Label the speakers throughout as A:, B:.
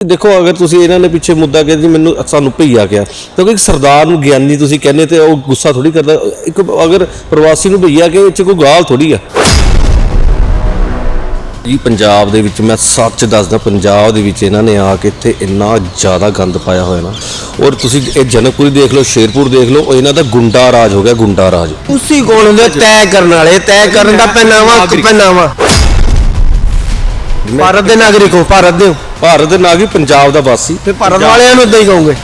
A: ਦੇਖੋ ਅਗਰ ਤੁਸੀਂ ਇਹਨਾਂ ਨੇ ਪਿੱਛੇ ਮੁੱਦਾ ਕਿਹਾ ਜੀ ਮੈਨੂੰ ਸਾਨੂੰ ਭਈਆ ਕਿਹਾ ਕਿਉਂਕਿ ਇੱਕ ਸਰਦਾਰ ਨੂੰ ਗਿਆਨੀ ਤੁਸੀਂ ਕਹਿੰਦੇ ਤੇ ਉਹ ਗੁੱਸਾ ਥੋੜੀ ਕਰਦਾ। ਇੱਕ ਅਗਰ ਪ੍ਰਵਾਸੀ ਨੂੰ ਭਈਆ ਕਹੇ ਇਹ 'ਚ ਕੋਈ ਗਾਲ ਥੋੜੀ ਆ। ਜੀ ਪੰਜਾਬ ਦੇ ਵਿੱਚ ਮੈਂ ਸੱਚ ਦੱਸਦਾ ਪੰਜਾਬ ਦੇ ਵਿੱਚ ਇਹਨਾਂ ਨੇ ਆ ਕੇ ਇੱਥੇ ਇੰਨਾ ਜ਼ਿਆਦਾ ਗੰਦ ਪਾਇਆ ਹੋਇਆ ਨਾ। ਔਰ ਤੁਸੀਂ ਇਹ ਜਨਕਪੁਰੀ ਦੇਖ ਲਓ ਸ਼ੇਰਪੁਰ ਦੇਖ ਲਓ ਇਹਨਾਂ ਦਾ ਗੁੰਡਾ ਰਾਜ ਹੋ ਗਿਆ ਗੁੰਡਾ ਰਾਜ।
B: ਤੁਸੀਂ ਕੌਣ ਹੁੰਦੇ ਤੈਅ ਕਰਨ ਵਾਲੇ। ਤੈਅ ਕਰਨ ਦਾ ਪਹਿਨਾਵਾ ਪਹਿਨਾਵਾ। ਭਾਰਤ ਦੇ ਨਾਗਰਿਕ ਹੋ ਭਾਰਤ ਦੇ ਹੋ।
A: ਭਾਰਤ ਦੇ ਨਾਗਰਿਕ ਪੰਜਾਬ ਦਾ ਵਾਸੀ।
B: ਫਿਰ ਭਾਰਤ ਵਾਲਿਆਂ ਨੂੰ ਇਦਾਂ ਹੀ ਕਹੋਗੇ?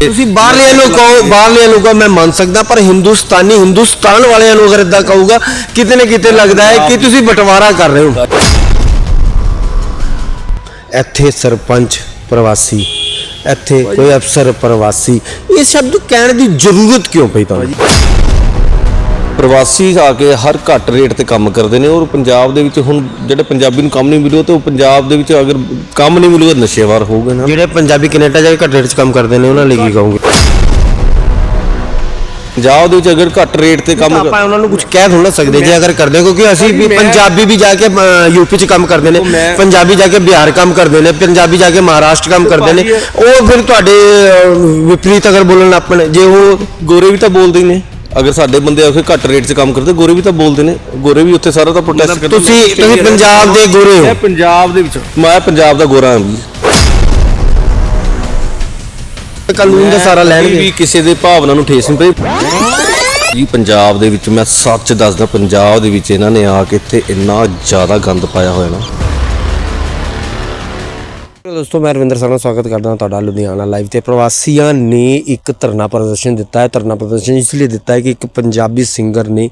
B: ਤੁਸੀਂ ਬਾਹਰਲਿਆਂ ਨੂੰ ਕਹੋ ਬਾਹਰਲਿਆਂ ਨੂੰ ਕਹੋ ਮੈਂ ਮੰਨ ਸਕਦਾ ਪਰ ਹਿੰਦੁਸਤਾਨੀ ਹਿੰਦੁਸਤਾਨ ਵਾਲਿਆਂ ਨੂੰ ਅਗਰ ਇਦਾਂ ਕਹੂਗਾ ਕਿਤੇ ਨਾ ਕਿਤੇ ਲੱਗਦਾ ਹੈ ਕਿ ਤੁਸੀਂ ਬਟਵਾਰਾ ਕਰ ਰਹੇ ਹੋ। ਇੱਥੇ ਸਰਪੰਚ ਪ੍ਰਵਾਸੀ ਇੱਥੇ ਕੋਈ ਅਫਸਰ ਪ੍ਰਵਾਸੀ ਇਹ ਸ਼ਬਦ ਕਹਿਣ ਦੀ ਜ਼ਰੂਰਤ ਕਿਉਂ ਪਈ ਤੁਹਾਨੂੰ?
A: ਪ੍ਰਵਾਸੀ ਆ ਕੇ ਹਰ ਘੱਟ ਰੇਟ ਤੇ ਕੰਮ ਕਰਦੇ ਨੇ ਔਰ ਪੰਜਾਬ ਦੇ ਵਿੱਚ ਹੁਣ ਜਿਹੜੇ ਪੰਜਾਬੀ ਨੂੰ ਕੰਮ ਨਹੀਂ ਮਿਲੂ ਤੇ ਉਹ ਪੰਜਾਬ ਦੇ ਵਿੱਚ ਅਗਰ ਕੰਮ ਨਹੀਂ ਮਿਲੂਗਾ ਨਸ਼ੇਵਾਰ ਹੋਊਗਾ ਨਾ।
B: ਜਿਹੜੇ ਪੰਜਾਬੀ ਕੈਨੇਡਾ ਜਾ ਕੇ ਘੱਟ ਰੇਟ 'ਚ ਕੰਮ ਕਰਦੇ ਨੇ ਉਹਨਾਂ ਲਈ ਕੀ ਕਹੋਗੇ?
A: ਪੰਜਾਬ ਦੇ ਵਿੱਚ ਅਗਰ ਘੱਟ ਰੇਟ ਤੇ ਕੰਮ
B: ਆਪਾਂ ਉਹਨਾਂ ਨੂੰ ਕੁਝ ਕਹਿ ਥੋੜਾ ਸਕਦੇ ਜੇ ਅਗਰ ਕਰਦੇ ਕਿਉਂਕਿ ਅਸੀਂ ਵੀ ਪੰਜਾਬੀ ਵੀ ਜਾ ਕੇ ਯੂਪੀ 'ਚ ਕੰਮ ਕਰਦੇ ਨੇ ਪੰਜਾਬੀ ਜਾ ਕੇ ਬਿਹਾਰ ਕੰਮ ਕਰਦੇ ਨੇ ਪੰਜਾਬੀ ਜਾ ਕੇ ਮਹਾਰਾਸ਼ਟਰ ਕੰਮ ਕਰਦੇ ਨੇ ਉਹ ਫਿਰ ਤੁਹਾਡੇ ਵਿਪਰੀਤ ਅਗਰ ਬੋਲਣ ਆਪਣੇ ਜੇ ਉਹ
A: ਗੋਰੇ ਵੀ ਤਾਂ ਬੋਲਦੇ ਨੇ। ਅਗਰ ਸਾਡੇ ਬੰਦੇ ਆ ਕੇ ਘੱਟ ਰੇਟ 'ਚ ਕੰਮ ਕਰਦੇ ਗੋਰੇ ਵੀ ਤਾਂ ਬੋਲਦੇ ਨੇ। ਗੋਰੇ ਵੀ ਉੱਥੇ ਸਾਰਾ ਤਾਂ ਪ੍ਰੋਟੈਸਟ ਕਰਦੇ
B: ਤੁਸੀਂ ਤੁਸੀਂ ਪੰਜਾਬ ਦੇ ਗੋਰੇ ਹੋ।
A: ਪੰਜਾਬ ਦੇ ਵਿੱਚ ਮੈਂ ਪੰਜਾਬ ਦਾ ਗੋਰਾ ਹਾਂ ਜੀ।
B: ਕਾਨੂੰਨ ਦਾ ਸਾਰਾ ਲੈਣਗੇ
A: ਵੀ ਕਿਸੇ ਦੇ ਭਾਵਨਾ ਨੂੰ ਠੇਸ ਨਹੀਂ ਪਈ ਜੀ ਪੰਜਾਬ ਦੇ ਵਿੱਚ ਮੈਂ ਸੱਚ ਦੱਸਦਾ ਪੰਜਾਬ ਦੇ ਵਿੱਚ ਇਹਨਾਂ ਨੇ ਆ ਕੇ ਇੱਥੇ ਇੰਨਾ ਜ਼ਿਆਦਾ ਗੰਦ ਪਾਇਆ ਹੋਇਆ ਨਾ।
B: ਦੋਸਤੋ, ਮੈਂ ਰਵਿੰਦਰ ਸਰਨਾ ਸਵਾਗਤ ਕਰਦਾ ਹਾਂ ਤੁਹਾਡਾ ਲੁਧਿਆਣਾ ਲਾਈਵ ਤੇ। ਪ੍ਰਵਾਸੀਆਂ ਨੇ ਇੱਕ ਧਰਨਾ ਪ੍ਰਦਰਸ਼ਨ ਦਿੱਤਾ ਹੈ। ਧਰਨਾ ਪ੍ਰਦਰਸ਼ਨ ਇਸ ਲਈ ਦਿੱਤਾ ਹੈ ਕਿ ਇੱਕ ਪੰਜਾਬੀ ਸਿੰਗਰ ਨੇ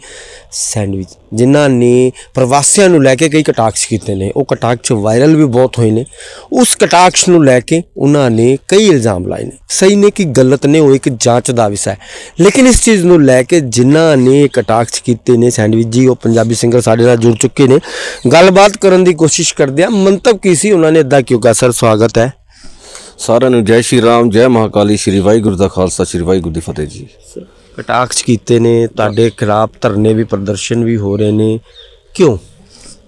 B: ਸੈਂਡਵਿਚ, ਜਿਨ੍ਹਾਂ ਨੇ ਪ੍ਰਵਾਸੀਆਂ ਨੂੰ ਲੈ ਕੇ ਕਈ ਕਟਾਕਸ਼ ਕੀਤੇ ਨੇ। ਉਹ ਕਟਾਕਸ਼ ਵਾਇਰਲ ਵੀ ਬਹੁਤ ਹੋਏ ਨੇ। ਉਸ ਕਟਾਕਸ਼ ਨੂੰ ਲੈ ਕੇ ਉਹਨਾਂ ਨੇ ਕਈ ਇਲਜ਼ਾਮ ਲਾਏ ਨੇ। ਸਹੀ ਨੇ ਕਿ ਗਲਤ ਨੇ, ਉਹ ਇੱਕ ਜਾਂਚ ਦਾ ਵਿਸ਼ਾ ਹੈ। ਲੇਕਿਨ ਇਸ ਚੀਜ਼ ਨੂੰ ਲੈ ਕੇ ਜਿਨ੍ਹਾਂ ਨੇ ਕਟਾਕਸ਼ ਕੀਤੇ ਨੇ ਸੈਂਡਵਿਚ, ਜੀ, ਉਹ ਪੰਜਾਬੀ ਸਿੰਗਰ ਸਾਡੇ ਨਾਲ ਜੁੜ ਚੁੱਕੇ ਨੇ। ਗੱਲਬਾਤ ਕਰਨ ਦੀ ਕੋਸ਼ਿਸ਼ ਕਰਦੇ ਆ ਮੰਤਵ ਕੀ ਸੀ? ਉਹਨਾਂ ਨੇ ਇਦਾਂ ਕਿਉਂ ਕਿਹਾ? ਸਰ ਸਵਾਗਤ ਹੈ।
A: ਸਾਰਿਆਂ ਨੂੰ ਜੈ ਸ਼੍ਰੀ ਰਾਮ ਜੈ ਮਹਾਕਾਲੀ ਸ਼੍ਰੀ ਵਾਹਿਗੁਰੂ ਦਾ ਖਾਲਸਾ ਸ਼੍ਰੀ ਵਾਹਿਗੁਰੂ ਦੀ ਫਤਿਹ ਜੀ।
B: ਕਟਾਕਸ਼ ਕੀਤੇ ਨੇ ਤੁਹਾਡੇ ਖਿਲਾਫ ਧਰਨੇ ਵੀ ਪ੍ਰਦਰਸ਼ਨ ਵੀ ਹੋ ਰਹੇ ਨੇ। ਕਿਉਂ?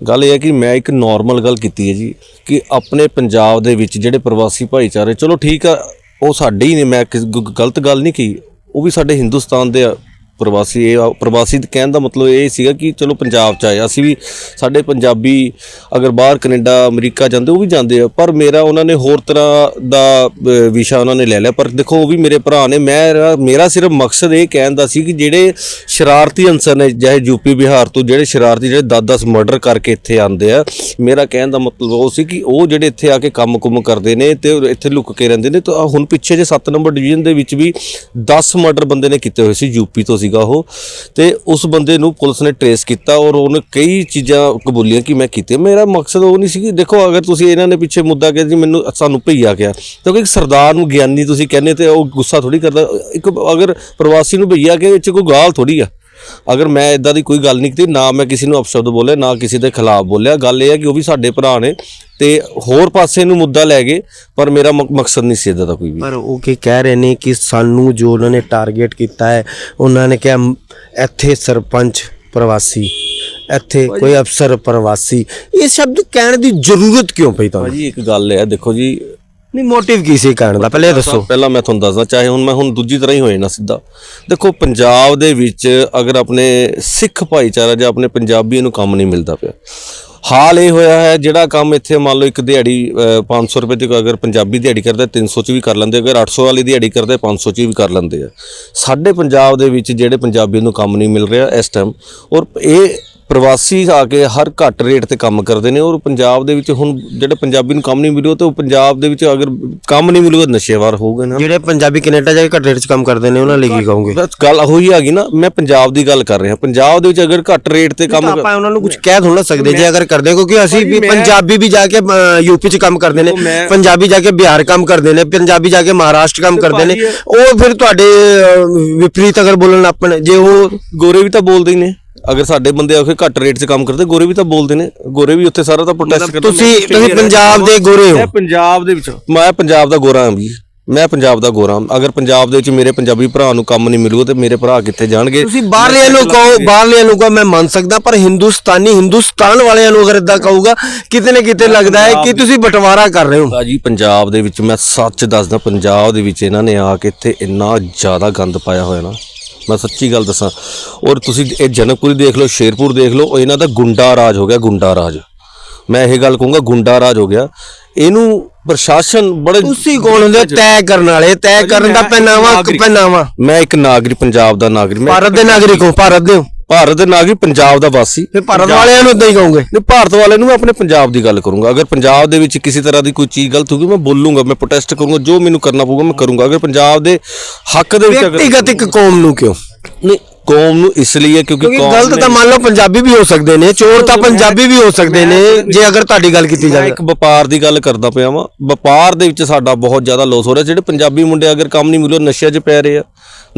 A: ਗੱਲ ਇਹ ਹੈ ਕਿ ਮੈਂ ਇੱਕ ਨਾਰਮਲ ਗੱਲ ਕੀਤੀ ਹੈ ਜੀ ਕਿ ਆਪਣੇ ਪੰਜਾਬ ਦੇ ਵਿੱਚ ਜਿਹੜੇ ਪ੍ਰਵਾਸੀ ਭਾਈਚਾਰੇ ਚਲੋ ਠੀਕ ਆ ਉਹ ਸਾਡੇ ਹੀ ਨੇ ਮੈਂ ਕਿਸ- ਗ- ਗਲਤ ਗੱਲ ਨਹੀਂ ਕਹੀ ਉਹ ਵੀ ਸਾਡੇ ਹਿੰਦੁਸਤਾਨ ਦੇ ਆ ਪ੍ਰਵਾਸੀ ਇਹ ਆ- ਪ੍ਰਵਾਸੀ ਦੇ ਕਹਿਣ ਦਾ ਮਤਲਬ ਇਹ ਸੀਗਾ ਕਿ ਚਲੋ ਪੰਜਾਬ ਚ ਆਏ ਅਸੀਂ ਵੀ ਸਾਡੇ ਪੰਜਾਬੀ ਅਗਰ ਬਾਹਰ ਕੈਨੇਡਾ ਅਮਰੀਕਾ ਜਾਂਦੇ ਉਹ ਵੀ ਜਾਂਦੇ ਆ। ਪਰ ਮੇਰਾ ਉਹਨਾਂ ਨੇ ਹੋਰ ਤਰ੍ਹਾਂ ਦਾ ਅ, ਵਿਸ਼ਾ ਉਹਨਾਂ ਨੇ ਲੈ ਲਿਆ। ਪਰ ਦੇਖੋ ਉਹ ਵੀ ਮੇਰੇ ਭਰਾ ਨੇ। ਮੈਂ ਮੇਰਾ ਸਿਰਫ ਮਕਸਦ ਇਹ ਕਹਿਣ ਦਾ ਸੀ ਕਿ ਜਿਹੜੇ ਸ਼ਰਾਰਤੀ ਅਨਸਰ ਨੇ ਚਾਹੇ ਯੂਪੀ ਬਿਹਾਰ ਤੋਂ ਜਿਹੜੇ ਸ਼ਰਾਰਤੀ ਜਿਹੜੇ 10-10 ਮਰਡਰ ਕਰਕੇ ਇੱਥੇ ਆਉਂਦੇ ਆ ਮੇਰਾ ਕਹਿਣ ਦਾ ਮਤਲਬ ਉਹ ਸੀ ਕਿ ਉਹ ਜਿਹੜੇ ਇੱਥੇ ਆ ਕੇ ਕੰਮ-ਕੁਮ ਕਰਦੇ ਨੇ ਤੇ ਉਹ ਇੱਥੇ ਲੁੱਕ ਕੇ ਰਹਿੰਦੇ ਨੇ ਤਾਂ ਆਹ ਹੁਣ ਪਿੱਛੇ ਜੇ 7 ਨੰਬਰ ਡਿਵੀਜ਼ਨ ਦੇ ਵਿੱਚ ਵੀ 10 ਮਰਡਰ ਬੰਦੇ ਨੇ ਕੀਤੇ ਹੋਏ ਸੀ ਯੂਪੀ ਤੋਂ ਸੀ। ਸੀਗਾ ਉਹ। ਤੇ ਉਸ ਬੰਦੇ ਨੂੰ ਪੁਲਿਸ ਨੇ ਟਰੇਸ ਕੀਤਾ ਔਰ ਉਹਨੇ ਕਈ ਚੀਜ਼ਾਂ ਕਬੂਲੀਆਂ ਕਿ ਮੈਂ ਕੀਤੀਆਂ। ਮੇਰਾ ਮਕਸਦ ਉਹ ਨਹੀਂ ਸੀ ਕਿ ਦੇਖੋ, ਅਗਰ ਤੁਸੀਂ ਇਹਨਾਂ ਨੇ ਪਿੱਛੇ ਮੁੱਦਾ ਕਿਹਾ ਜੀ, ਮੈਨੂੰ ਸਾਨੂੰ ਭਈਆ ਕਿਹਾ ਕਿਉਂਕਿ ਇੱਕ ਸਰਦਾਰ ਨੂੰ ਗਿਆਨੀ ਤੁਸੀਂ ਕਹਿੰਦੇ ਤੇ ਉਹ ਗੁੱਸਾ ਥੋੜੀ ਕਰਦਾ। ਇੱਕ ਅਗਰ ਪ੍ਰਵਾਸੀ ਨੂੰ ਭਈਆ ਕਹੇ, ਇਹ 'ਚ ਕੋਈ ਗਾਲ ਥੋੜੀ ਆ। ਅਗਰ ਮੈਂ ਇਦਾਂ ਦੀ ਕੋਈ ਗੱਲ ਨਹੀਂ ਕੀਤੀ ਨਾ ਮੈਂ ਕਿਸੇ ਨੂੰ ਅਪਸ਼ਬਦ ਬੋਲਿਆ ਨਾ ਕਿਸੇ ਦੇ ਖਿਲਾਫ ਬੋਲਿਆ। ਗੱਲ ਇਹ ਹੈ ਕਿ ਉਹ ਵੀ ਸਾਡੇ ਭਰਾ ਨੇ ਤੇ ਹੋਰ ਪਾਸੇ ਨੂੰ ਮੁੱਦਾ ਲੈ ਗਏ ਪਰ ਮੇਰਾ ਮਕਸਦ ਨਹੀਂ ਸੀ ਇਦਾਂ ਦਾ ਕੋਈ ਵੀ।
B: ਪਰ ਉਹ ਕੀ ਕਹਿ ਰਹੇ ਨੇ ਕਿ ਸਾਨੂੰ ਜੋ ਉਹਨਾਂ ਨੇ ਟਾਰਗੇਟ ਕੀਤਾ ਹੈ ਉਹਨਾਂ ਨੇ ਕਿਹਾ ਇੱਥੇ ਸਰਪੰਚ ਪ੍ਰਵਾਸੀ ਇੱਥੇ ਕੋਈ ਅਫਸਰ ਪ੍ਰਵਾਸੀ। ਇਹ ਸ਼ਬਦ ਕਹਿਣ ਦੀ ਜ਼ਰੂਰਤ ਕਿਉਂ ਪਈ ਤੁਹਾਨੂੰ?
A: ਭਾਜੀ ਇੱਕ ਗੱਲ ਹੈ ਦੇਖੋ ਜੀ
B: ਨਹੀਂ ਮੋਟਿਵ ਕੀ ਸੀ ਕਹਿਣ ਦਾ? ਪਹਿਲੇ ਇਹ ਦੱਸੋ।
A: ਪਹਿਲਾਂ ਮੈਂ ਤੁਹਾਨੂੰ ਦੱਸਦਾ ਚਾਹੇ ਹੁਣ ਮੈਂ ਹੁਣ ਦੂਜੀ ਤਰ੍ਹਾਂ ਹੀ ਹੋਏ ਨਾ ਸਿੱਧਾ। ਦੇਖੋ ਪੰਜਾਬ ਦੇ ਵਿੱਚ ਅਗਰ ਆਪਣੇ ਸਿੱਖ ਭਾਈਚਾਰਾ ਜਾਂ ਆਪਣੇ ਪੰਜਾਬੀਆਂ ਨੂੰ ਕੰਮ ਨਹੀਂ ਮਿਲਦਾ ਪਿਆ। ਹਾਲ ਇਹ ਹੋਇਆ ਹੈ ਜਿਹੜਾ ਕੰਮ ਇੱਥੇ ਮੰਨ ਲਓ ਇੱਕ ਦਿਹਾੜੀ ਅ, 500 ਰੁਪਏ ਦੀ ਅਗਰ ਪੰਜਾਬੀ ਦਿਹਾੜੀ ਕਰਦਾ 300 ਚ ਵੀ ਕਰ ਲੈਂਦੇ ਅਗਰ 800 ਵਾਲੀ ਦਿਹਾੜੀ ਕਰਦੇ 500 ਚ ਵੀ ਕਰ ਲੈਂਦੇ ਆ। ਸਾਡੇ ਪੰਜਾਬ ਦੇ ਵਿੱਚ ਜਿਹੜੇ ਪੰਜਾਬੀਆਂ ਨੂੰ ਕੰਮ ਨਹੀਂ ਮਿਲ ਰਿਹਾ ਇਸ ਟਾਈਮ ਔਰ ਇਹ ਪ੍ਰਵਾਸੀ ਆ ਕੇ ਹਰ ਘੱਟ ਰੇਟ ਤੇ ਕੰਮ ਕਰਦੇ ਨੇ ਔਰ ਪੰਜਾਬ ਦੇ ਵਿੱਚ ਹੁਣ ਜਿਹੜੇ ਪੰਜਾਬੀ ਨੂੰ ਕੰਮ ਨਹੀਂ ਮਿਲਿਆ ਤੇ ਉਹ ਪੰਜਾਬ ਦੇ ਵਿੱਚ ਅਗਰ ਕੰਮ ਨਹੀਂ ਮਿਲੂਗਾ ਨਸ਼ੇਵਾਰ ਹੋਊਗਾ ਨਾ।
B: ਜਿਹੜੇ ਪੰਜਾਬੀ ਕੈਨੇਡਾ ਜਾ ਕੇ ਘੱਟ ਰੇਟ 'ਚ ਕੰਮ ਕਰਦੇ ਨੇ ਉਹਨਾਂ ਲਈ ਕੀ ਕਹੋਗੇ?
A: ਬਸ ਗੱਲ ਹੋਈ ਆ ਗਈ ਨਾ ਮੈਂ ਪੰਜਾਬ ਦੀ ਗੱਲ ਕਰ ਰਿਹਾ। ਪੰਜਾਬ ਦੇ ਵਿੱਚ ਅਗਰ ਘੱਟ ਰੇਟ ਤੇ ਕੰਮ
B: ਆਪਾਂ ਉਹਨਾਂ ਨੂੰ ਕੁਝ ਕਹਿ ਥੋੜਾ ਸਕਦੇ ਜੇ ਅਗਰ ਕਰਦੇ ਕਿਉਂਕਿ ਅਸੀਂ ਵੀ ਪੰਜਾਬੀ ਵੀ ਜਾ ਕੇ ਯੂਪੀ 'ਚ ਕੰਮ ਕਰਦੇ ਨੇ ਪੰਜਾਬੀ ਜਾ ਕੇ ਬਿਹਾਰ ਕੰਮ ਕਰਦੇ ਨੇ ਪੰਜਾਬੀ ਜਾ ਕੇ ਮਹਾਰਾਸ਼ਟਰ ਕੰਮ ਕਰਦੇ ਨੇ ਉਹ ਫਿਰ ਤੁਹਾਡੇ ਵਿਪਰੀਤ ਅਗਰ ਬੋਲਣ ਆਪਣੇ ਜੇ ਉਹ
A: ਗੋਰੇ ਵੀ ਤਾਂ ਬੋਲਦੇ ਹੀ ਨੇ। ਅਗਰ ਸਾਡੇ ਬੰਦੇ ਆ ਕੇ ਘੱਟ ਰੇਟ 'ਚ ਕੰਮ ਕਰਦੇ ਗੋਰੇ ਵੀ ਤਾਂ ਬੋਲਦੇ ਨੇ। ਗੋਰੇ ਵੀ ਉੱਥੇ ਸਾਰਾ ਤਾਂ ਪ੍ਰੋਟੈਸਟ ਕਰਦੇ
B: ਤੁਸੀਂ ਤੁਸੀਂ ਪੰਜਾਬ ਦੇ ਗੋਰੇ ਹੋ।
A: ਪੰਜਾਬ ਦੇ ਵਿੱਚ ਮੈਂ ਪੰਜਾਬ ਦਾ ਗੋਰਾ ਹਾਂ ਜੀ ਮੈਂ ਪੰਜਾਬ ਦਾ ਗੋਰਾ ਅਗਰ ਪੰਜਾਬ ਦੇ ਵਿੱਚ ਮੇਰੇ ਪੰਜਾਬੀ ਭਰਾ ਨੂੰ ਕੰਮ ਨਹੀਂ ਮਿਲੂਗਾ ਤੇ ਮੇਰੇ ਭਰਾ ਕਿੱਥੇ ਜਾਣਗੇ?
B: ਤੁਸੀਂ ਬਾਹਰਲਿਆਂ ਨੂੰ ਕਹੋ ਬਾਹਰਲਿਆਂ ਨੂੰ ਕਹੋ ਮੈਂ ਮੰਨ ਸਕਦਾ ਪਰ ਹਿੰਦੁਸਤਾਨੀ ਹਿੰਦੁਸਤਾਨ ਵਾਲਿਆਂ ਨੂੰ ਅਗਰ ਇਦਾਂ ਕਹੂਗਾ ਕਿਤੇ ਨਾ ਕਿਤੇ ਲੱਗਦਾ ਹੈ ਕਿ ਤੁਸੀਂ ਬਟਵਾਰਾ ਕਰ ਰਹੇ ਹੋ।
A: ਭਾਜੀ ਪੰਜਾਬ ਦੇ ਵਿੱਚ ਮੈਂ ਸੱਚ ਦੱਸਦਾ ਪੰਜਾਬ ਦੇ ਵਿੱਚ ਇਹਨਾਂ ਨੇ ਆ ਕੇ ਇੱਥੇ ਇੰਨਾ ਜ਼ਿਆਦਾ ਗੰਦ ਪਾਇਆ ਹੋਇਆ ਨਾ। ਮੈਂ ਸੱਚੀ ਗੱਲ ਦੱਸਾਂ। ਔਰ ਤੁਸੀਂ ਇਹ ਜਨਕਪੁਰੀ ਦੇਖ ਲਓ ਸ਼ੇਰਪੁਰ ਦੇਖ ਲਓ ਇਹਨਾਂ ਦਾ ਗੁੰਡਾ ਰਾਜ ਹੋ ਗਿਆ ਗੁੰਡਾ ਰਾਜ। ਮੈਂ ਇਹ ਗੱਲ ਕਹੂੰਗਾ ਗੁੰਡਾ ਰਾਜ ਹੋ ਗਿਆ। ਇਹਨੂੰ ਪ੍ਰਸ਼ਾਸਨ ਬੜੇ
B: ਤੁਸੀਂ ਕੌਣ ਹੁੰਦੇ ਤੈਅ ਕਰਨ ਵਾਲੇ ਤੈਅ ਕਰਨ ਦਾ ਪਹਿਨਾਵਾ। ਪਹਿਨਾਵਾ।
A: ਮੈਂ ਇੱਕ ਨਾਗਰਿਕ ਪੰਜਾਬ ਦਾ ਨਾਗਰਿਕ। ਮੈਂ
B: ਭਾਰਤ ਦੇ ਨਾਗਰਿਕ ਹੋ ਭਾਰਤ ਦੇ ਹੋ।
A: ਭਾਰਤ ਦੇ ਨਾਗਰਿਕ ਪੰਜਾਬ ਦਾ ਵਾਸੀ।
B: ਫਿਰ ਭਾਰਤ ਵਾਲਿਆਂ ਨੂੰ ਇਦਾਂ ਹੀ ਕਹੋਗੇ?
A: ਨਹੀਂ ਭਾਰਤ ਵਾਲੇ ਨੂੰ ਮੈਂ ਆਪਣੇ ਪੰਜਾਬ ਦੀ ਗੱਲ ਕਰੂੰਗਾ। ਅਗਰ ਪੰਜਾਬ ਦੇ ਵਿੱਚ ਕਿਸੇ ਤਰ੍ਹਾਂ ਦੀ ਕੋਈ ਚੀਜ਼ ਗਲਤ ਹੋਊਗੀ ਮੈਂ ਬੋਲੂੰਗਾ ਮੈਂ ਪ੍ਰੋਟੈਸਟ ਕਰੂੰਗਾ ਜੋ ਮੈਨੂੰ ਕਰਨਾ ਪਊਗਾ ਮੈਂ ਕਰੂੰਗਾ। ਅਗਰ ਪੰਜਾਬ ਦੇ ਹੱਕ ਦੇ ਵਿੱਚ ਅਗਰ
B: ਵਿਅਕਤੀਗਤ ਇੱਕ ਕੌਮ ਨੂੰ ਕਿਉਂ?
A: ਨਹੀਂ ਕੌਮ ਨੂੰ ਇਸ ਲਈ ਹੈ ਕਿਉਂਕਿ
B: ਕਿਉਂਕਿ
A: ਕੌਮ
B: ਗਲਤ
A: ਨੇ-
B: ਤਾਂ ਮੰਨ ਲਓ ਪੰਜਾਬੀ ਵੀ ਹੋ ਸਕਦੇ ਨੇ ਚੋਰ ਤਾਂ ਪੰਜਾਬੀ ਵੀ ਹੋ ਸਕਦੇ ਨੇ ਜੇ ਅਗਰ ਤੁਹਾਡੀ ਗੱਲ ਕੀਤੀ
A: ਮੈਂ
B: ਜਾਵੇ।
A: ਇੱਕ ਵਪਾਰ ਦੀ ਗੱਲ ਕਰਦਾ ਪਿਆ ਵਾਂ। ਵਪਾਰ ਦੇ ਵਿੱਚ ਸਾਡਾ ਬਹੁਤ ਜ਼ਿਆਦਾ ਲੋਸ ਹੋ ਰਿਹਾ। ਜਿਹੜੇ ਪੰਜਾਬੀ ਮੁੰਡੇ ਅਗਰ ਕੰਮ ਨਹੀਂ ਮਿਲੋ ਨਸ਼ਿਆਂ 'ਚ ਪੈ ਰਹੇ ਆ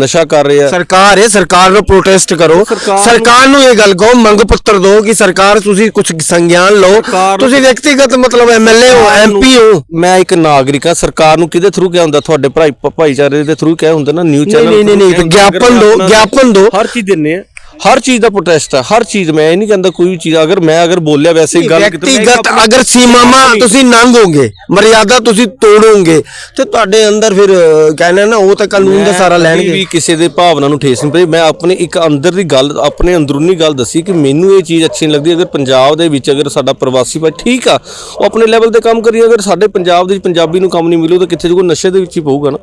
A: ਨਸ਼ਾ ਕਰ ਰਹੇ ਆ।
B: ਸਰਕਾਰ ਹੈ ਸਰਕਾਰ ਨੂੰ ਪ੍ਰੋਟੈਸਟ ਕਰੋ। ਸਰਕਾਰ ਨੂੰ ਇਹ ਗੱਲ ਕਹੋ ਮੰਗ ਪੱਤਰ ਦਿਓ ਕਿ ਸਰਕਾਰ ਤੁਸੀਂ ਕੁਝ ਸੰਗਿਆਨ ਲਓ।
A: ਸਰਕਾਰ ਨੂੰ-
B: ਤੁਸੀਂ ਵਿਅਕਤੀਗਤ ਮਤਲਬ ਐਮਐਲਏ ਹੋ ਐਮਪੀ ਹੋ।
A: ਮੈਂ ਇੱਕ ਨਾਗਰਿਕ ਆ ਸਰਕਾਰ ਨੂੰ ਕਿਹਦੇ ਥਰੂ ਕਿਹਾ ਹੁੰਦਾ? ਤੁਹਾਡੇ ਭਾਈ ਭਾਈਚਾਰੇ ਦੇ ਥਰੂ ਕਿਹਾ ਹੁੰਦਾ ਨਾ
B: ਨਹੀਂ,
A: ਚੈਨਲ
B: ਨਹੀਂ, ਨਹੀਂ, ਨਹੀਂ, ਗਿਆਪਨ ਦਿਓ, ਗਿਆਪਨ ਦਿਓ।
A: ਹਰ ਚੀਜ਼ ਦਿੰਨੇ ਆ। ਹਰ ਚੀਜ਼ ਦਾ ਪ੍ਰੋਟੈਸਟ ਆ ਹਰ ਚੀਜ਼ ਮੈਂ ਇਹ ਨਹੀਂ ਕਹਿੰਦਾ ਕੋਈ ਵੀ ਚੀਜ਼ ਅਗਰ ਮੈਂ ਅਗਰ ਬੋਲਿਆ ਵੈਸੇ ਹੀ ਗੱਲ
B: ਵਿਅਕਤੀਗਤ ਅਗਰ ਸੀਮਾਵਾਂ ਤੁਸੀਂ ਲੰਘੋਗੇ ਮਰਿਆਦਾ ਤੁਸੀਂ ਤੋੜੋਗੇ ਤੇ ਤੁਹਾਡੇ ਅੰਦਰ ਫਿਰ ਕਹਿਣਾ ਨਾ ਉਹ ਤਾਂ ਕਾਨੂੰਨ ਦਾ ਸਾਰਾ ਲੈਣਗੇ।
A: ਵੀ ਕਿਸੇ ਦੇ ਭਾਵਨਾ ਨੂੰ ਠੇਸ ਨਹੀਂ ਪਈ ਮੈਂ ਆਪਣੇ ਇੱਕ ਅੰਦਰ ਦੀ ਗੱਲ ਆਪਣੇ ਅੰਦਰੂਨੀ ਗੱਲ ਦੱਸੀ ਕਿ ਮੈਨੂੰ ਇਹ ਚੀਜ਼ ਅੱਛੀ ਨਹੀਂ ਲੱਗਦੀ। ਅਗਰ ਪੰਜਾਬ ਦੇ ਵਿੱਚ ਅਗਰ ਸਾਡਾ ਪ੍ਰਵਾਸੀ ਭਾਈ ਠੀਕ ਆ ਉਹ ਆਪਣੇ ਲੈਵਲ ਤੇ ਕੰਮ ਕਰੀ ਅਗਰ ਸਾਡੇ ਪੰਜਾਬ ਦੇ ਵਿੱਚ ਪੰਜਾਬੀ ਨੂੰ ਕੰਮ ਨਹੀਂ ਮਿਲੂ ਤਾਂ ਕਿੱਥੇ ਜੂਗਾ ਨਸ਼ੇ ਦੇ ਵਿੱਚ ਹੀ ਪਊਗਾ ਨਾ।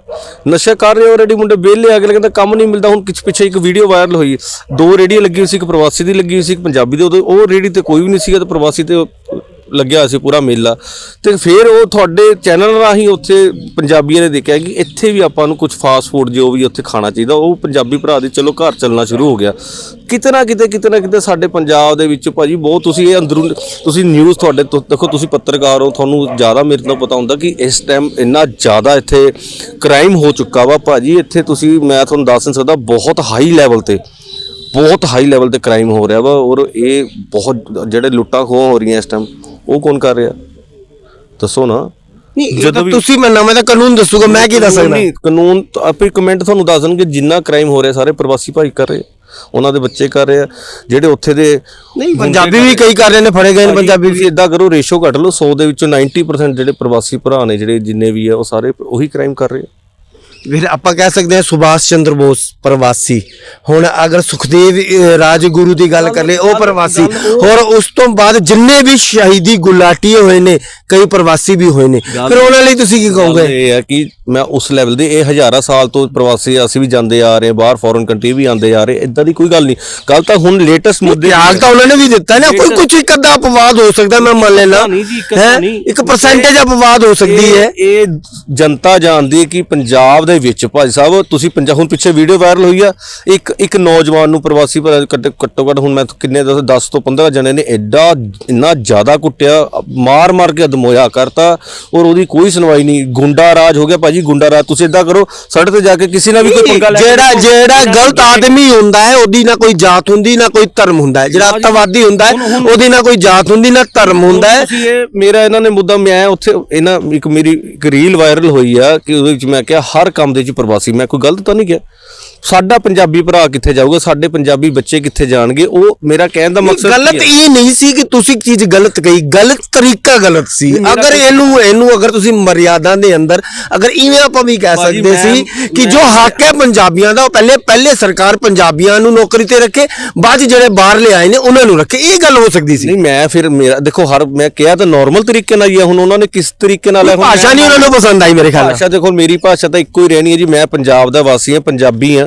A: ਨਸ਼ਾ ਕਰ ਰਹੇ ਆਲਰੇਡੀ ਮੁੰਡੇ ਵਿਹਲੇ ਆ ਕੇ ਕਹਿੰਦਾ ਕੰਮ ਨਹੀਂ ਮਿਲਦਾ ਹੁਣ ਕਿਛ ਪਿੱਛੇ ਇੱਕ ਵੀਡੀਓ ਵਾਇਰਲ ਹੋਈ। ਦੋ ਰੇੜੀ ਲੱਗੀ ਹੋਈ ਸੀ, ਇੱਕ ਪ੍ਰਵਾਸੀ ਦੀ ਲੱਗੀ ਹੋਈ ਸੀ, ਇੱਕ ਪੰਜਾਬੀ ਦੀ ਉਦੋਂ ਉਹ ਰੇੜੀ ਤੇ ਕੋਈ ਵੀ ਨਹੀਂ ਸੀਗਾ ਤੇ ਪ੍ਰਵਾਸੀ ਤੇ ਲੱਗਿਆ ਹੋਇਆ ਸੀ ਪੂਰਾ ਮੇਲਾ। ਤੇ ਫਿਰ ਉਹ ਤੁਹਾਡੇ ਚੈਨਲ ਰਾਹੀਂ ਉੱਥੇ ਪੰਜਾਬੀਆਂ ਨੇ ਦੇਖਿਆ ਕਿ ਇੱਥੇ ਵੀ ਆਪਾਂ ਨੂੰ ਕੁਝ ਫਾਸਟ ਫੂਡ ਜੋ ਵੀ ਉੱਥੇ ਖਾਣਾ ਚਾਹੀਦਾ, ਉਹ ਪੰਜਾਬੀ ਭਰਾ ਦੇ ਚਲੋ ਘਰ ਚੱਲਣਾ ਸ਼ੁਰੂ ਹੋ ਗਿਆ। ਕਿਤੇ ਨਾ ਕਿਤੇ ਕਿਤੇ ਨਾ ਕਿਤੇ ਸਾਡੇ ਪੰਜਾਬ ਦੇ ਵਿੱਚ ਭਾਜੀ ਬਹੁਤ ਤੁਸੀਂ ਇਹ ਅੰਦਰੋਂ ਤੁਸੀਂ ਨਿਊਜ਼ ਤੁਹਾਡੇ ਦੇਖੋ ਤੁਸੀਂ ਪੱਤਰਕਾਰ ਹੋ, ਤੁਹਾਨੂੰ ਜ਼ਿਆਦਾ ਮੇਰੇ ਤੋਂ ਪਤਾ ਹੁੰਦਾ ਕਿ ਇਸ ਟਾਈਮ ਇੰਨਾ ਜ਼ਿਆਦਾ ਇੱਥੇ ਕ੍ਰਾਈਮ ਹੋ ਚੁੱਕਾ ਵਾ ਭਾਜੀ। ਇੱਥੇ ਤੁਸੀਂ, ਮੈਂ ਤੁਹਾਨੂੰ ਦੱਸ ਨਹੀਂ ਸਕਦਾ, ਬਹੁਤ ਹਾਈ ਲੈਵਲ ਤੇ। ਬਹੁਤ ਹਾਈ ਲੈਵਲ ਤੇ ਕ੍ਰਾਈਮ ਹੋ ਰਿਹਾ ਵਾ ਔਰ ਇਹ ਬਹੁਤ ਜਿਹੜੇ ਲੁੱਟਾਂ ਖੋਹਾਂ ਹੋ ਰਹੀਆਂ ਇਸ ਟਾਈਮ ਉਹ ਕੌਣ ਕਰ ਰਿਹਾ? ਦੱਸੋ ਨਾ। ਜਦੋਂ
B: ਤੁਸੀਂ ਮੈਂ ਤਾਂ ਕਾਨੂੰਨ ਦੱਸੂਗਾ ਮੈਂ ਕੀ ਦੱਸ ਸਕਦਾ?
A: ਨਹੀਂ, ਕਾਨੂੰਨ ਆਪੇ ਕਮੈਂਟ ਤੁਹਾਨੂੰ ਦੱਸ ਦੇਣਗੇ ਜਿੰਨਾ ਕ੍ਰਾਈਮ ਹੋ ਰਿਹਾ ਸਾਰੇ ਪ੍ਰਵਾਸੀ ਭਾਈ ਕਰ ਰਹੇ। ਉਹਨਾਂ ਦੇ ਬੱਚੇ ਕਰ ਰਹੇ ਆ ਜਿਹੜੇ ਉੱਥੇ ਦੇ
B: ਨਹੀਂ ਪੰਜਾਬੀ ਵੀ ਕਈ ਕਰ ਰਹੇ ਨੇ ਫੜੇ ਗਏ ਨੇ ਪੰਜਾਬੀ ਵੀ।
A: ਇਦਾਂ ਕਰੋ ਰੇਸ਼ੋ ਘੱਟ ਲਓ 100 ਦੇ ਵਿੱਚੋਂ 90% ਜਿਹੜੇ ਪ੍ਰਵਾਸੀ ਭਰਾ ਨੇ ਜਿਹੜੇ ਜਿੰਨੇ ਵੀ ਆ ਉਹ ਸਾਰੇ ਉਹੀ ਕ੍ਰਾਈਮ ਕਰ ਰਹੇ ਆ।
B: ਫਿਰ ਆਪਾਂ ਕਹਿ ਸਕਦੇ ਹਾਂ ਸੁਭਾਸ਼ ਚੰਦਰ ਬੋਸ ਪ੍ਰਵਾਸੀ। ਹੁਣ ਅਗਰ ਸੁਖਦੇਵ ਰਾਜਗੁਰੂ ਦੀ ਗੱਲ ਕਰ ਲਈ ਉਹ ਪ੍ਰਵਾਸੀ। ਹੋਰ ਉਸ ਤੋਂ ਬਾਅਦ ਜਿੰਨੇ ਵੀ ਸ਼ਹੀਦੀ ਗੁਲਾਟੀਏ ਹੋਏ ਨੇ ਕਈ ਪ੍ਰਵਾਸੀ ਵੀ ਹੋਏ ਨੇ। ਫਿਰ ਉਹਨਾਂ ਲਈ ਤੁਸੀਂ ਕੀ ਕਹੋਗੇ?
A: ਇਹ ਹੈ ਕਿ ਮੈਂ ਉਸ ਲੈਵਲ ਦੇ ਇਹ ਹਜ਼ਾਰਾਂ ਸਾਲ ਤੋਂ ਪ੍ਰਵਾਸੀ ਅਸੀਂ ਵੀ ਜਾਂਦੇ ਆ ਰਹੇ ਬਾਹਰ ਫੋਰਨ ਕੰਟਰੀ ਵੀ ਆਉਂਦੇ ਆ ਰਹੇ ਇਦਾਂ ਦੀ ਕੋਈ ਗੱਲ ਨਹੀਂ। ਗੱਲ ਤਾਂ ਹੁਣ ਲੇਟੈਸਟ ਮੁੱਦੇ
B: ਤਿਆਗ ਤਾਂ ਉਹਨਾਂ ਨੇ ਵੀ ਦਿੱਤਾ ਨਾ ਕੋਈ ਕੁਝ ਇੱਕ ਅੱਧਾ ਅਪਵਾਦ ਹੋ ਸਕਦਾ ਮੈਂ ਮੰਨ ਲੈਣਾ
A: ਇੱਕ
B: ਪਰਸੈਂਟੇਜ ਅਪਵਾਦ ਹੋ ਸਕਦੀ ਹੈ।
A: ਇਹ ਜਨਤਾ ਜਾਣਦੀ ਹੈ ਕਿ ਪੰਜਾਬ ਦੇ ਵਿੱਚ। ਭਾਈ ਸਾਹਿਬ ਤੁਸੀਂ ਪੰਜਾਬ ਹੁਣ ਪਿੱਛੇ ਵੀਡੀਓ ਵਾਇਰਲ ਹੋਈ ਆ। ਇੱਕ ਇੱਕ ਨੌਜਵਾਨ ਨੂੰ ਪ੍ਰਵਾਸੀ ਭਰਾ ਘੱਟ- ਘੱਟੋ ਹੁਣ ਮੈਂ ਕਿੰਨੇ ਦੱਸ 10 ਤੋਂ 15 ਜਣੇ ਨੇ ਐਡਾ ਇੰਨਾ ਜ਼ਿਆਦਾ ਕੁੱਟਿਆ ਮਾਰ ਮਾਰ ਕੇ ਅਦਮੋਇਆ ਕਰਤਾ ਔਰ ਉਹਦੀ ਕੋਈ ਸੁਣਵਾਈ ਨਹੀਂ। ਗੁੰਡਾ ਰਾਜ ਹੋ ਗਿਆ ਭਾਜੀ ਗੁੰਡਾ ਰਾਜ। ਤੁਸੀਂ ਇਦਾਂ ਕਰੋ ਸੜਕ ਤੇ ਜਾ ਕੇ ਕਿਸੇ ਨਾਲ ਵੀ ਕੋਈ ਪੰਗਾ ਲੈ
B: ਜਿਹੜਾ। ਜਿਹੜਾ ਗਲਤ ਆਦਮੀ ਹੁੰਦਾ ਹੈ ਉਹਦੀ ਨਾ ਕੋਈ ਜਾਤ ਹੁੰਦੀ ਨਾ ਕੋਈ ਧਰਮ ਹੁੰਦਾ ਹੈ। ਜਿਹੜਾ ਅੱਤਵਾਦੀ ਹੁੰਦਾ ਹੈ ਉਹਦੀ ਨਾ ਕੋਈ ਜਾਤ ਹੁੰਦੀ ਨਾ ਧਰਮ ਹੁੰਦਾ ਹੈ।
A: ਮੇਰਾ ਇਹਨਾਂ ਨੇ ਮੁੱਦਾ ਮੈਂ ਉੱਥੇ ਇਹਨਾਂ ਇੱਕ ਮੇਰੀ ਇੱਕ ਰੀਲ ਵਾਇਰਲ ਹੋਈ ਆ ਕਿ ਉਹਦੇ ਵਿੱਚ ਮੈਂ ਕਿਹਾ ਹਰ ਕੰਮ ਦੇ ਵਿੱਚ ਪ੍ਰਵਾਸੀ। ਮੈਂ ਕੋਈ ਗਲਤ ਤਾਂ ਨਹੀਂ ਕਿਹਾ। ਸਾਡਾ ਪੰਜਾਬੀ ਭਰਾ ਕਿੱਥੇ ਜਾਊਗਾ ਸਾਡੇ ਪੰਜਾਬੀ ਬੱਚੇ ਕਿੱਥੇ ਜਾਣਗੇ? ਉਹ ਮੇਰਾ ਕਹਿਣ ਦਾ ਮਕਸਦ
B: ਗਲਤ
A: ਹੈ?
B: ਇਹ ਨਹੀਂ ਸੀ ਕਿ ਤੁਸੀਂ ਚੀਜ਼ ਗਲਤ ਕਹੀ ਗਲਤ ਤਰੀਕਾ ਗਲਤ ਸੀ। ਅਗਰ ਇਹਨੂੰ ਇਹਨੂੰ ਅਗਰ ਤੁਸੀਂ ਮਰਿਆਦਾ ਦੇ ਅੰਦਰ ਅਗਰ ਇਵੇਂ ਆਪਾਂ ਵੀ ਕਹਿ ਸਕਦੇ ਸੀ ਕਿ ਜੋ ਹੱਕ ਹੈ ਪੰਜਾਬੀਆਂ ਦਾ ਉਹ ਪਹਿਲੇ ਪਹਿਲੇ ਸਰਕਾਰ ਪੰਜਾਬੀਆਂ ਨੂੰ ਨੌਕਰੀ ਤੇ ਰੱਖੇ ਬਾਅਦ ਜਿਹੜੇ ਬਾਹਰਲੇ ਆਏ ਨੇ ਉਹਨਾਂ ਨੂੰ ਰੱਖੇ। ਇਹ ਗੱਲ ਹੋ ਸਕਦੀ ਸੀ।
A: ਨਹੀਂ ਮੈਂ ਫਿਰ ਮੇਰਾ ਦੇਖੋ ਹਰ ਮੈਂ ਕਿਹਾ ਤਾਂ ਨਾਰਮਲ ਤਰੀਕੇ ਨਾਲ ਹੀ ਆ ਹੁਣ ਉਹਨਾਂ ਨੇ ਕਿਸ ਤਰੀਕੇ ਨਾਲ ਹੈ ਹੁਣ
B: ਭਾਸ਼ਾ ਨਹੀਂ ਉਹਨਾਂ ਨੂੰ ਪਸੰਦ ਆਈ ਮੇਰੇ ਖਿਆਲ ਨਾਲ।
A: ਭਾਸ਼ਾ ਦੇਖੋ ਮੇਰੀ ਭਾਸ਼ਾ ਤਾਂ ਇੱਕੋ ਹੀ ਰਹਿਣੀ ਹੈ ਜੀ ਮੈਂ ਪੰਜਾਬ ਦਾ ਵਾਸੀ ਹਾਂ ਪੰਜਾਬੀ ਹਾਂ।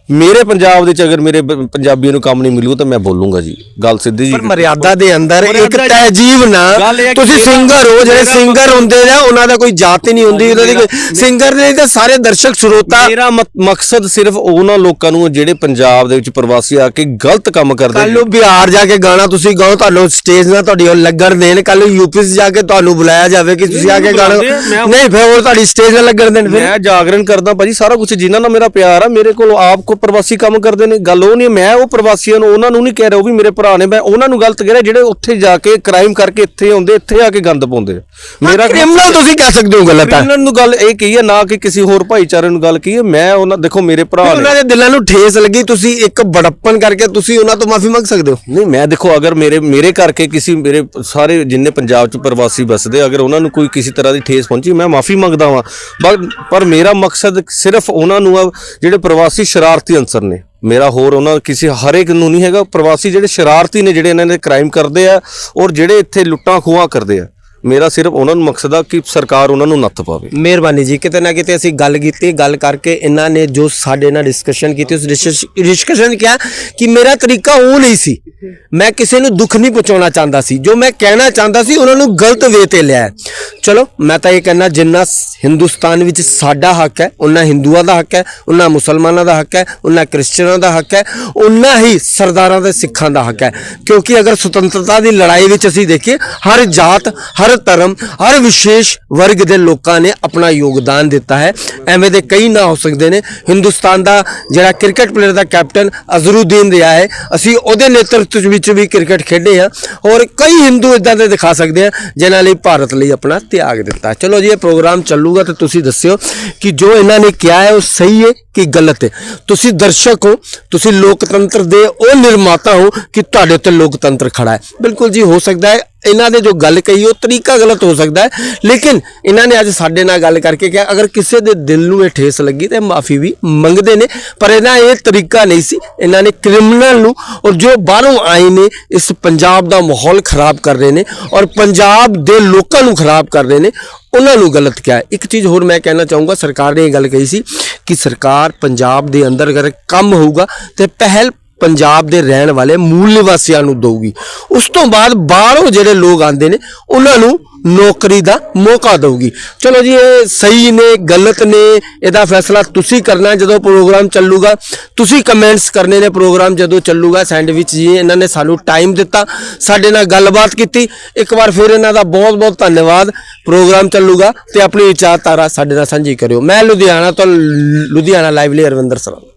A: ਮੇਰੇ ਪੰਜਾਬ ਦੇ ਵਿੱਚ ਅਗਰ ਮੇਰੇ ਬ- ਪੰਜਾਬੀਆਂ ਨੂੰ ਕੰਮ ਨਹੀਂ ਮਿਲੂ ਤਾਂ ਮੈਂ ਬੋਲੂੰਗਾ ਜੀ। ਗੱਲ ਸਿੱਧੀ ਜੀ।
B: ਪਰ ਮਰਿਆਦਾ ਦੇ ਅੰਦਰ ਇੱਕ
A: ਮਰਿਆਦਾ ਜੀ-
B: ਤਹਿਜੀਬ ਨਾ
A: ਗੱਲ ਇਹ ਹੈ ਕਿ
B: ਤੁਸੀਂ ਸਿੰਗਰ ਹੋ ਜਿਹੜੇ
A: ਮੇਰਾ
B: ਸਿੰਗਰ ਹੁੰਦੇ ਨੇ ਉਹਨਾਂ ਦਾ ਕੋਈ ਜਾਤ ਹੀ ਨਹੀਂ ਹੁੰਦੀ ਉਹਨਾਂ ਦੀ ਕੋਈ ਸਿੰਗਰ ਨੇ ਤਾਂ ਸਾਰੇ ਦਰਸ਼ਕ ਸਰੋਤਾ
A: ਮੇਰਾ ਮਕ- ਮਕਸਦ ਸਿਰਫ ਉਹਨਾਂ ਲੋਕਾਂ ਨੂੰ ਜਿਹੜੇ ਪੰਜਾਬ ਦੇ ਵਿੱਚ ਪ੍ਰਵਾਸੀ ਆ ਕੇ ਗਲਤ ਕੰਮ ਕਰਦੇ
B: ਕੱਲ
A: ਨੇ
B: ਨੂੰ। ਬਿਹਾਰ ਜਾ ਕੇ ਗਾਣਾ ਤੁਸੀਂ ਗਾਓ ਤੁਹਾਨੂੰ ਸਟੇਜ ਨਾਲ ਤੁਹਾਡੀ ਉਹ ਲੱਗਣ ਦੇਣ ਕੱਲ ਨੂੰ ਯੂਪੀ 'ਚ ਜਾ ਕੇ ਤੁਹਾਨੂੰ ਬੁਲਾਇਆ ਜਾਵੇ ਕਿ ਤੁਸੀਂ ਆ ਕੇ ਗਾਣਾ
A: ਬੁਲਾਉਂਦੇ ਆ, ਮੈਂ-
B: ਨਹੀਂ ਫਿਰ ਉਹ ਤੁਹਾਡੀ ਸਟੇਜ ਨਾਲ ਲੱਗਣ ਦੇਣ ਫਿਰ।
A: ਮੈਂ ਜਾਗਰਣ ਕਰਦਾ ਭਾਜੀ ਸਾਰਾ ਕੁਝ ਜਿਨ੍ਹਾਂ ਨਾਲ ਮੇਰਾ ਪਿਆਰ ਆ ਮੇਰੇ ਕੋਲ ਆਪ ਕੋਈ ਪ੍ਰਵਾਸੀ ਕੰਮ ਕਰਦੇ ਨੇ ਗੱਲ ਉਹ ਨਹੀਂ ਮੈਂ ਉਹ ਪ੍ਰਵਾਸੀਆਂ ਨੂੰ ਉਹਨਾਂ ਨੂੰ ਨਹੀਂ ਕਹਿ ਰਿਹਾ ਉਹ ਵੀ ਮੇਰੇ ਭਰਾ ਨੇ ਮੈਂ ਉਹਨਾਂ ਨੂੰ ਗਲਤ ਕਹਿ ਰਿਹਾ ਜਿਹੜੇ ਉੱਥੇ ਜਾ ਕੇ ਕ੍ਰਾਈਮ ਕਰਕੇ ਇੱਥੇ ਆਉਂਦੇ ਇੱਥੇ ਆ ਕੇ ਗੰਦ ਪਾਉਂਦੇ। ਮੇਰਾ
B: ਕ੍ਰਿਮੀਨਲ ਤੁਸੀਂ ਕਹਿ ਸਕਦੇ ਹੋ ਗਲਤ ਹੈ
A: ਕ੍ਰਿਮੀਨਲ ਨੂੰ ਗੱਲ ਇਹ ਕਹੀ ਹੈ ਨਾ ਕਿ ਕਿਸੇ ਹੋਰ ਭਾਈਚਾਰੇ ਨੂੰ ਗੱਲ ਕਹੀ ਹੈ ਮੈਂ ਉਹਨਾਂ ਦੇਖੋ ਮੇਰੇ ਭਰਾ ਨੇ।
B: ਉਹਨਾਂ ਦੇ ਦਿਲਾਂ ਨੂੰ ਠੇਸ ਲੱਗੀ ਤੁਸੀਂ ਇੱਕ ਬੜੱਪਨ ਕਰਕੇ ਤੁਸੀਂ ਉਹਨਾਂ ਤੋਂ ਮਾਫੀ ਮੰਗ ਸਕਦੇ ਹੋ।
A: ਨਹੀਂ ਮੈਂ ਦੇਖੋ ਅਗਰ ਮੇਰੇ ਮੇਰੇ ਕਰਕੇ ਕਿਸੇ ਮੇਰੇ ਸਾਰੇ ਜਿੰਨੇ ਪੰਜਾਬ ਚ ਪ੍ਰਵਾਸੀ ਵਸਦੇ ਅਗਰ ਉਹਨਾਂ ਨੂੰ ਕੋਈ ਕਿਸੇ ਤਰ੍ਹਾਂ ਦੀ ਠੇਸ ਪਹੁੰਚੀ ਮੈਂ ਮਾਫੀ ਮੰਗਦਾ ਵਾਂ। ਪਰ- ਪਰ ਮੇਰਾ ਮਕਸਦ ਸਿਰਫ ਉਹਨਾਂ ਨੂੰ ਆ ਜਿਹੜੇ ਪ੍ਰਵਾਸੀ ਸ਼ਰਾਰਤੀ ਅੰਸਰ ਨੇ। ਮੇਰਾ ਹੋਰ ਉਹਨਾਂ ਕਿਸੇ ਹਰੇਕ ਨੂੰ ਨਹੀਂ ਹੈਗਾ। ਪ੍ਰਵਾਸੀ ਜਿਹੜੇ ਸ਼ਰਾਰਤੀ ਨੇ, ਜਿਹੜੇ ਇਹਨਾਂ ਨੇ ਕ੍ਰਾਈਮ ਕਰਦੇ ਆ ਔਰ ਜਿਹੜੇ ਇੱਥੇ ਲੁੱਟਾਂ ਖੋਹਾਂ ਕਰਦੇ ਆ। ਮੇਰਾ ਸਿਰਫ ਉਹਨਾਂ ਨੂੰ ਮਕਸਦ ਆ ਕਿ ਸਰਕਾਰ ਉਹਨਾਂ ਨੂੰ ਨੱਥ ਪਾਵੇ।
B: ਮਿਹਰਬਾਨੀ ਜੀ, ਕਿਤੇ ਨਾ ਕਿਤੇ ਅਸੀਂ ਗੱਲ ਕੀਤੀ, ਗੱਲ ਕਰਕੇ ਇਹਨਾਂ ਨੇ ਜੋ ਸਾਡੇ ਨਾਲ ਡਿਸਕਸ਼ਨ ਕੀਤੀ, ਉਸ ਡਿਸਕਸ਼ਨ ਕਿਹਾ ਕਿ ਮੇਰਾ ਤਰੀਕਾ ਉਹ ਨਹੀਂ ਸੀ। ਮੈਂ ਕਿਸੇ ਨੂੰ ਦੁੱਖ ਨਹੀਂ ਪਹੁੰਚਾਉਣਾ ਚਾਹੁੰਦਾ ਸੀ। ਜੋ ਮੈਂ ਕਹਿਣਾ ਚਾਹੁੰਦਾ ਸੀ, ਉਹਨਾਂ ਨੂੰ ਗਲਤ ਵੇ ਤੇ ਲਿਆ ਚਲੋ, ਮੈਂ ਤਾਂ ਇਹ ਕਹਿਣਾ ਜਿੰਨਾ ਹਿੰਦੁਸਤਾਨ ਵਿੱਚ ਸਾਡਾ ਹੱਕ ਹੈ ਉਹਨਾਂ ਹਿੰਦੂਆਂ ਦਾ ਹੱਕ ਹੈ ਉਹਨਾਂ ਮੁਸਲਮਾਨਾਂ ਦਾ ਹੱਕ ਹੈ ਉਹਨਾਂ ਕ੍ਰਿਸਚੀਅਨਾਂ ਦਾ ਹੱਕ ਹੈ ਉਹਨਾਂ ਹੀ ਸਰਦਾਰਾਂ ਦੇ ਸਿੱਖਾਂ ਦਾ ਹੱਕ ਹੈ। ਕਿਉਂਕਿ ਅਗਰ ਸੁਤੰਤਰਤਾ ਦੀ ਲੜਾਈ ਵਿੱਚ ਅਸੀਂ ਦੇਖੀਏ, ਹਰ ਜਾਤ, ਹਰ ਧਰਮ, ਹਰ ਵਿਸ਼ੇਸ਼ ਵਰਗ ਦੇ ਲੋਕਾਂ ਨੇ ਆਪਣਾ ਯੋਗਦਾਨ ਦਿੱਤਾ ਹੈ। ਐਵੇਂ ਦੇ ਕਈ ਨਾ ਹੋ ਸਕਦੇ ਨੇ। ਹਿੰਦੁਸਤਾਨ ਦਾ ਜਿਹੜਾ ਕ੍ਰਿਕਟ ਪਲੇਅਰ ਦਾ ਕੈਪਟਨ ਅਜ਼ਰੂਦੀਨ ਰਿਹਾ ਹੈ, ਅਸੀਂ ਉਹਦੇ ਨੇਤਰਤਵ ਵਿੱਚ ਵੀ ਕ੍ਰਿਕਟ ਖੇਡੇ ਹਾਂ। ਔਰ ਕਈ ਹਿੰਦੂ ਇਦਾਂ ਦੇ ਦਿਖਾ ਸਕਦੇ ਆ ਜਿਨ੍ਹਾਂ ਲਈ ਭਾਰਤ ਲਈ ਆਪਣਾ ਤਿਆਗ ਦਿੱਤਾ। ਚਲੋ ਜੀ, ਇਹ ਪ੍ਰੋਗਰਾਮ ਚੱਲੂਗਾ ਤੇ ਤੁਸੀਂ ਦੱਸਿਓ ਕਿ ਜੋ ਇਹਨਾਂ ਨੇ ਕਿਹਾ ਹੈ, ਉਹ ਸਹੀ ਹੈ ਕਿ ਗਲਤ ਹੈ। ਤੁਸੀਂ ਦਰਸ਼ਕ ਹੋ, ਤੁਸੀਂ ਲੋਕਤੰਤਰ ਦੇ ਉਹ ਨਿਰਮਾਤਾ ਹੋ ਕਿ ਤੁਹਾਡੇ ਉੱਤੇ ਲੋਕਤੰਤਰ ਖੜਾ ਹੈ। ਬਿਲਕੁਲ ਜੀ, ਹੋ ਸਕਦਾ ਹੈ ਇਹਨਾਂ ਨੇ ਜੋ ਗੱਲ ਕਹੀ, ਉਹ ਤਰੀਕਾ ਗਲਤ ਹੋ ਸਕਦਾ ਹੈ। ਲੇਕਿਨ ਇਹਨਾਂ ਨੇ ਅੱਜ ਸਾਡੇ ਨਾਲ ਗੱਲ ਕਰਕੇ ਕਿਹਾ, ਅਗਰ ਕਿਸੇ ਦੇ ਦਿਲ ਨੂੰ ਇਹ ਠੇਸ ਲੱਗੀ ਤੇ ਮਾਫੀ ਵੀ ਮੰਗਦੇ ਨੇ, ਪਰ ਇਹਨਾਂ ਇਹ ਤਰੀਕਾ ਨਹੀਂ ਸੀ। ਇਹਨਾਂ ਨੇ ਕ੍ਰਿਮੀਨਲ ਨੂੰ ਔਰ ਜੋ ਬਾਹਰੋਂ ਆਏ ਨੇ, ਇਸ ਪੰਜਾਬ ਦਾ ਮਾਹੌਲ ਖਰਾਬ ਕਰ ਰਹੇ ਨੇ ਔਰ ਪੰਜਾਬ ਦੇ ਲੋਕਾਂ ਨੂੰ ਖਰਾਬ ਕਰ ਰਹੇ ਨੇ, ਉਹਨਾਂ ਨੂੰ ਗਲਤ ਕਿਹਾ ਇੱਕ ਚੀਜ਼ ਹੋਰ ਮੈਂ ਕਹਿਣਾ ਚਾਹੂੰਗਾ, ਸਰਕਾਰ ਨੇ ਇਹ ਗੱਲ ਕਹੀ ਸੀ ਕਿ ਸਰਕਾਰ ਪੰਜਾਬ ਦੇ ਅੰਦਰ ਅਗਰ ਕੰਮ ਹੋਊਗਾ ਤੇ ਪਹਿਲ ਪੰਜਾਬ ਦੇ ਰਹਿਣ ਵਾਲੇ ਮੂਲ ਨਿਵਾਸੀਆਂ ਨੂੰ ਦਊਗੀ। ਉਸ ਤੋਂ ਬਾਅਦ ਬਾਹਰੋਂ ਜਿਹੜੇ ਲੋਕ ਆਉਂਦੇ ਨੇ, ਉਹਨਾਂ ਨੂੰ ਨੌਕਰੀ ਦਾ ਮੌਕਾ ਦਊਗੀ। ਚਲੋ ਜੀ, ਇਹ ਸਹੀ ਨੇ, ਗਲਤ ਨੇ, ਇਹਦਾ ਫੈਸਲਾ ਤੁਸੀਂ ਕਰਨਾ ਜਦੋਂ ਪ੍ਰੋਗਰਾਮ ਚੱਲੂਗਾ। ਤੁਸੀਂ ਕਮੈਂਟਸ ਕਰਨੇ ਨੇ ਪ੍ਰੋਗਰਾਮ ਜਦੋਂ ਚੱਲੂਗਾ, ਸੈਂਡਵਿਚ ਜੀ, ਇਹਨਾਂ ਨੇ ਸਾਨੂੰ ਟਾਈਮ ਦਿੱਤਾ, ਸਾਡੇ ਨਾਲ ਗੱਲਬਾਤ ਕੀਤੀ। ਇੱਕ ਵਾਰ ਫਿਰ ਇਹਨਾਂ ਦਾ ਬਹੁਤ ਬਹੁਤ ਧੰਨਵਾਦ। ਪ੍ਰੋਗਰਾਮ ਚੱਲੂਗਾ ਤੇ ਆਪਣੀ ਵਿਚਾਰਧਾਰਾ ਸਾਡੇ ਨਾਲ ਸਾਂਝੀ ਕਰਿਓ। ਮੈਂ ਲੁਧਿਆਣਾ ਤੋਂ ਲੁਧਿਆਣਾ ਲਾਈਵ ਲਈ ਅਰਵਿੰਦਰ ਸਰਾਂ